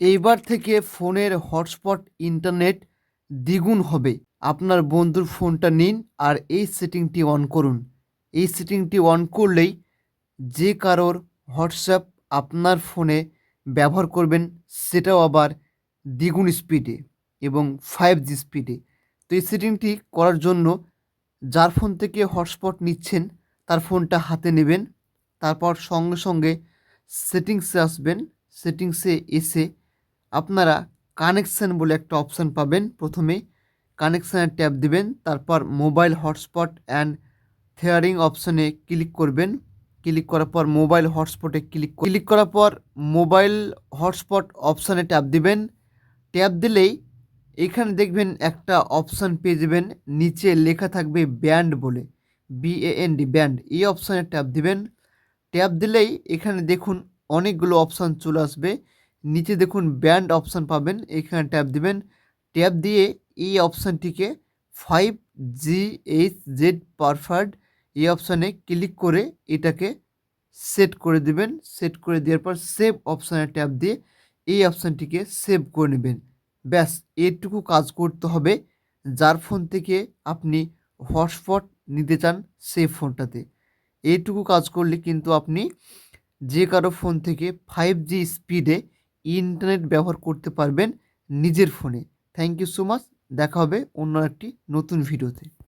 এইবার থেকে ফোনের হটস্পট ইন্টারনেট দ্বিগুণ হবে। আপনার বন্ধুর ফোনটা নিন আর এই সেটিংটি অন করুন। এই সেটিংটি অন করলেই যে কারোর হোয়াটসঅ্যাপ আপনার ফোনে ব্যবহার করবেন, সেটাও আবার দ্বিগুণ স্পিডে এবং ফাইভ জি স্পিডে। তো এই সেটিংটি করার জন্য যার ফোন থেকে হটস্পট নিচ্ছেন, তার ফোনটা হাতে নেবেন, তারপর সঙ্গে সঙ্গে সেটিংসে আসবেন। সেটিংসে এসে আপনারা কানেকশান বলে একটা অপশান পাবেন প্রথমে। কানেকশানে ট্যাপ দিবেন, তারপর মোবাইল হটস্পট অ্যান্ড থেয়ারিং অপশানে ক্লিক করবেন। ক্লিক করার পর মোবাইল হটস্পটে ক্লিক ক্লিক করার পর মোবাইল হটস্পট অপশানে ট্যাপ দিবেন। ট্যাপ দিলেই এখানে দেখবেন একটা অপশান পেয়ে যাবেন, নিচে লেখা থাকবে ব্যান্ড বলে। বিএএনডি ব্যান্ড এই অপশানে ট্যাপ দিবেন। ট্যাপ দিলেই এখানে দেখুন অনেকগুলো অপশান চলে আসবে। নিচে দেখুন ব্যান্ড অপশান পাবেন, এখানে ট্যাপ দিবেন। ট্যাপ দিয়ে এই অপশানটিকে five G H Z preferred এই অপশানে ক্লিক করে এটাকে সেট করে দিবেন। সেট করে দেওয়ার পর সেভ অপশানে ট্যাপ দিয়ে এই অপশানটিকে সেভ করে নেবেন। ব্যাস এটুকু কাজ করতে হবে। যার ফোন থেকে আপনি হটস্পট নিতে চান, সেই ফোনটাতে এইটুকু কাজ করলে কিন্তু আপনি যে কারও ফোন থেকে ফাইভ জি স্পিডে ইন্টারনেট ব্যবহার করতে পারবেন নিজের ফোনে থ্যাংক ইউ সো মাচ দেখা হবে অন্য একটি নতুন ভিডিওতে